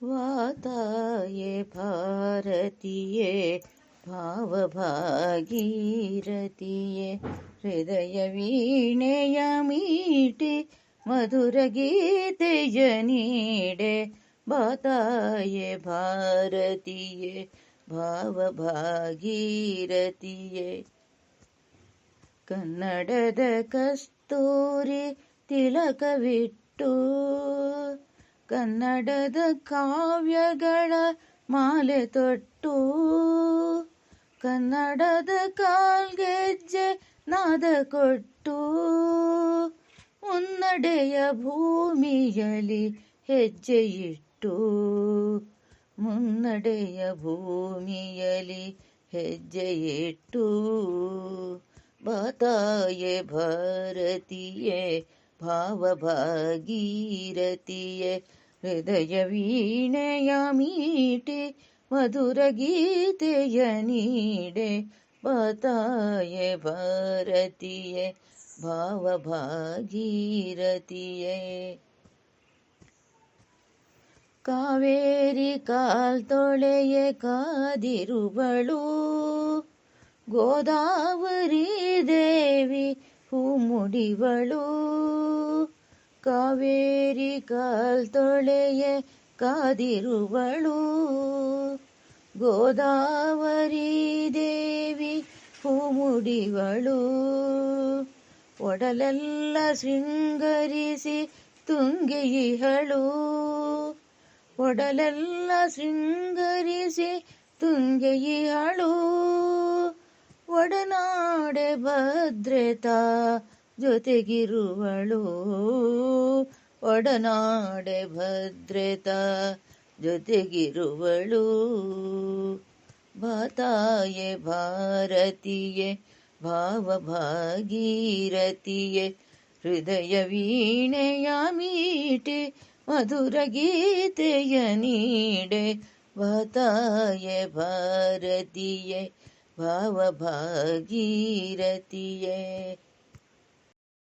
വാതായേ ഭാരതിയേ ഭാവഭാഗീരതിയെ ഹൃദയവീണയമീട്ടെ മധുരഗീതജനീടെ ബാതായേ ഭാരതിയെ ഭാവഭാഗീരതിയെ കന്നടത കസ്തൂരി തിലകവിട്ടു ಕನ್ನಡದ ಕಸ್ತೂರಿ ತಿಲಕವಿಟ್ಟು ಕನ್ನಡದ ಕಾವ್ಯಗಳ ಮಾಲೆ ತೊಟ್ಟು ಕನ್ನಡದ ಕಾಲ್ಗೆಜ್ಜೆ ನಾದ ಕೊಟ್ಟು ಮುನ್ನಡೆಯ ಭೂಮಿಯಲಿ ಹೆಜ್ಜೆಯಿಟ್ಟು ಮುನ್ನಡೆಯ ಭೂಮಿಯಲಿ ಹೆಜ್ಜೆಯಿಟ್ಟು ಬಾತಾಯೆ ಭಾರತೀಯೇ ಭಾವಭಾಗೀರಥಿಯೇ ಹೃದಯ ವೀಣೆಯ ಮೀಟಿ ಮಧುರ ಗೀತೆಯ ನೀಡೆ ಬಾತಾಯೆ ಭಾರತೀಯೇ ಭಾವಭಾಗೀರಥಿಯೇ ಕಾವೇರಿ ಕಾಲ್ ತೊಳೆಯೆ ಕಾದಿರುವಳು ಗೋದಾವರಿ ದೇವಿ ಹೂಮುಡಿವಳು ಕಾವೇರಿ ಕಾಲ್ ತೊಳೆಯ ಕಾದಿರುವಳು. ಗೋದಾವರಿ ದೇವಿ ಹೂಮುಡಿವಳು ಒಡಲೆಲ್ಲ ಶೃಂಗರಿಸಿ ತುಂಗೆಯಿಹಳು ಒಡಲೆಲ್ಲ ಶೃಂಗರಿಸಿ ತುಂಗೆಯಿಹಳು ಒಡನಾಡೆ ಭದ್ರತಾ ಜೊತೆಗಿರುವಳು. ಒಡನಾಡೆ ಭದ್ರತ ಜೊತೆಗಿರುವಳು. ಭಾರತೀಯ ಭಾವ ಭಾವಭಾಗೀರಥಿಯೇ, ಹೃದಯ ವೀಣೆಯ ಮೀಟೆ, ಮಧುರ ಗೀತೆಯ ನೀಡೆ. ಭತಾಯ ಭಾರತೀಯ ಭಾವ ಭಾವಭಾಗೀರಥಿಯೇ.